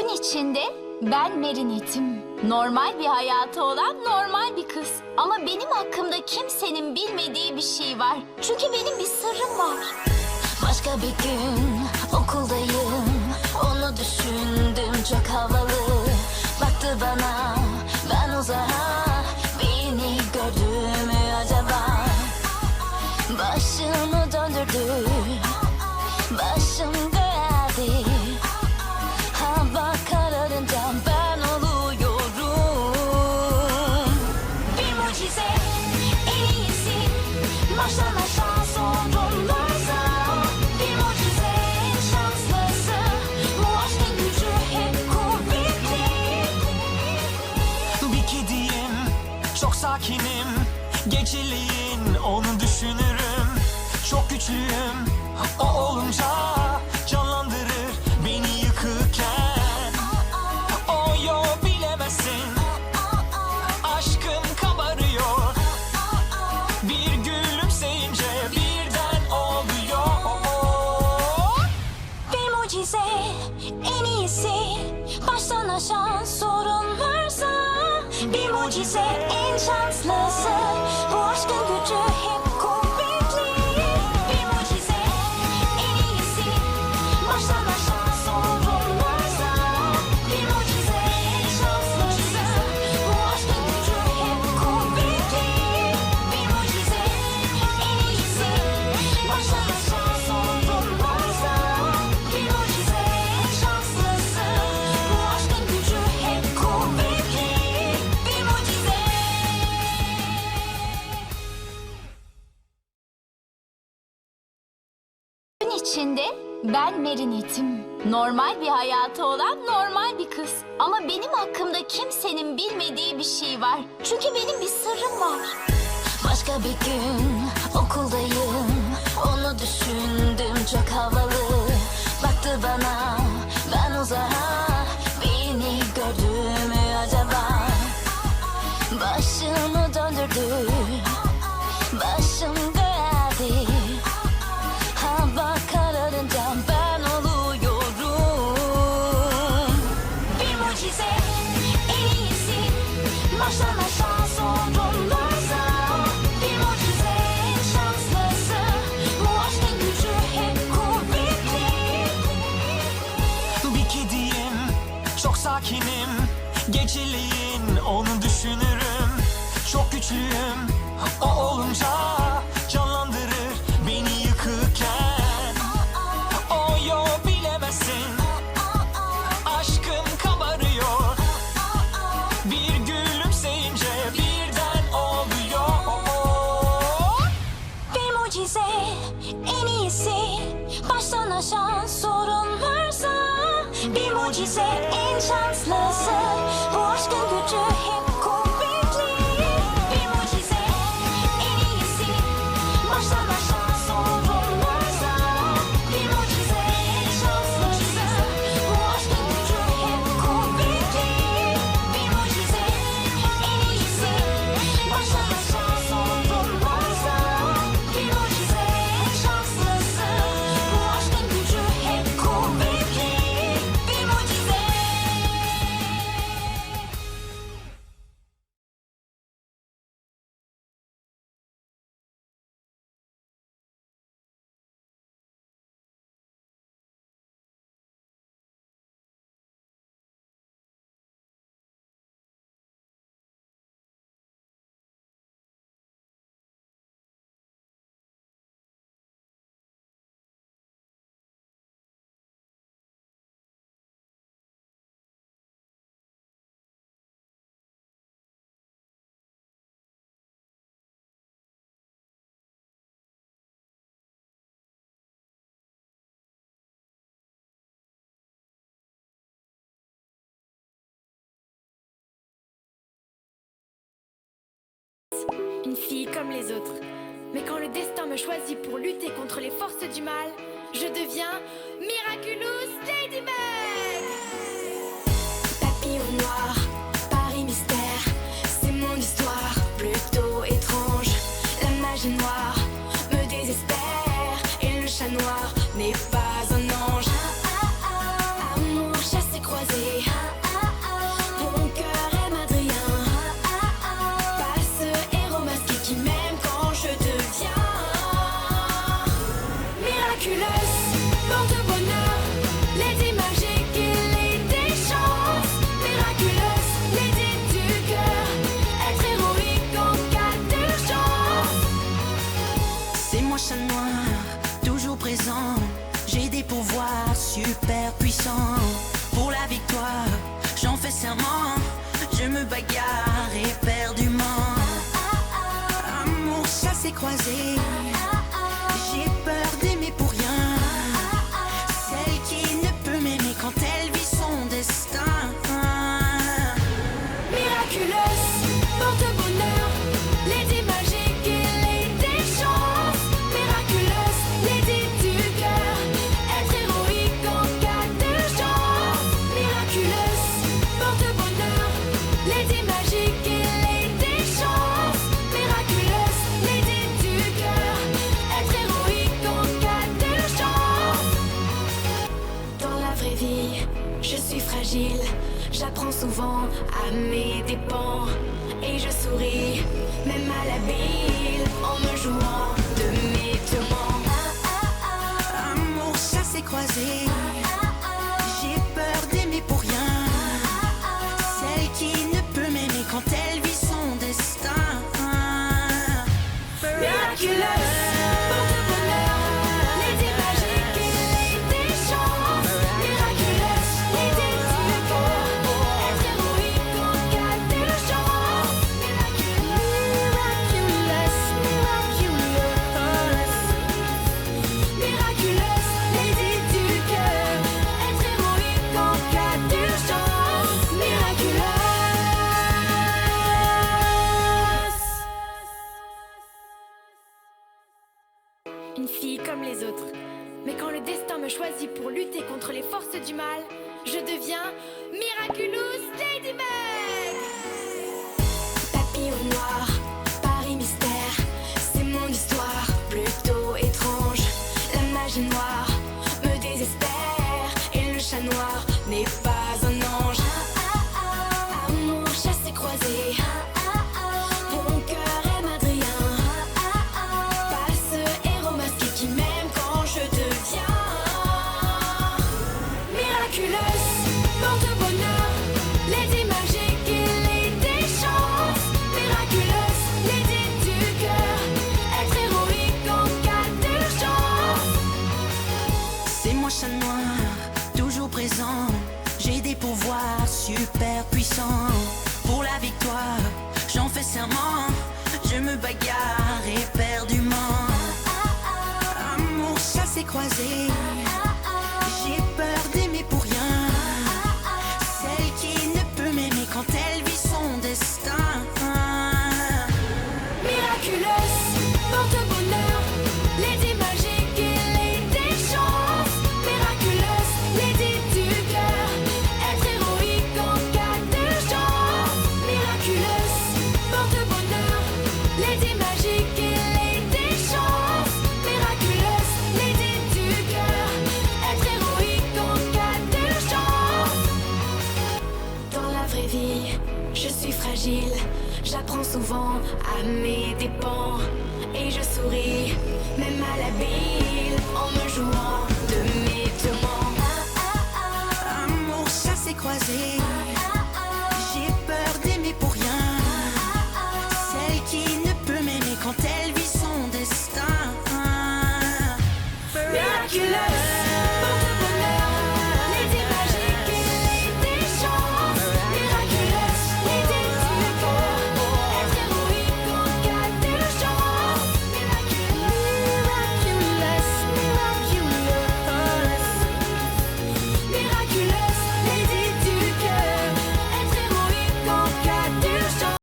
Gün içinde ben Merinet'im. Normal bir hayatı olan normal bir kız. Ama benim hakkımda kimsenin bilmediği bir şey var. Çünkü benim bir sırrım var. Başka bir gün sakinim. Geceliğin onu düşünürüm. Çok güçlüyüm o olunca Ben Merinet'im. Normal bir hayatı olan normal bir kız. Ama benim hakkımda kimsenin bilmediği bir şey var. Çünkü benim bir sırrım var. Başka bir gün okuldayım. Onu düşündüm çok havalı. Baktı bana Music in chanceless. une fille comme les autres. Mais quand le destin me choisit pour lutter contre les forces du mal, je deviens Miraculous Lady je me bagarre éperdument. Amour, chassé, croisé. Je suis fragile, j'apprends souvent à mes dépens. Et je souris, même à la bille, en me jouant de mes tourments. Ah, ah, ah, amour, croisé. une fille comme les autres. Mais quand le destin me choisit pour lutter contre les forces du mal, je deviens Miraculous Ladybug j'en fais serment, je me bagarre éperdument. Amour, ça s'est croisé, j'ai peur d'aimer pour rien. Celle qui ne peut m'aimer quand elle vit son destin. Miraculeuse, porte mes dépens et je souris, même à la bille en me jouant.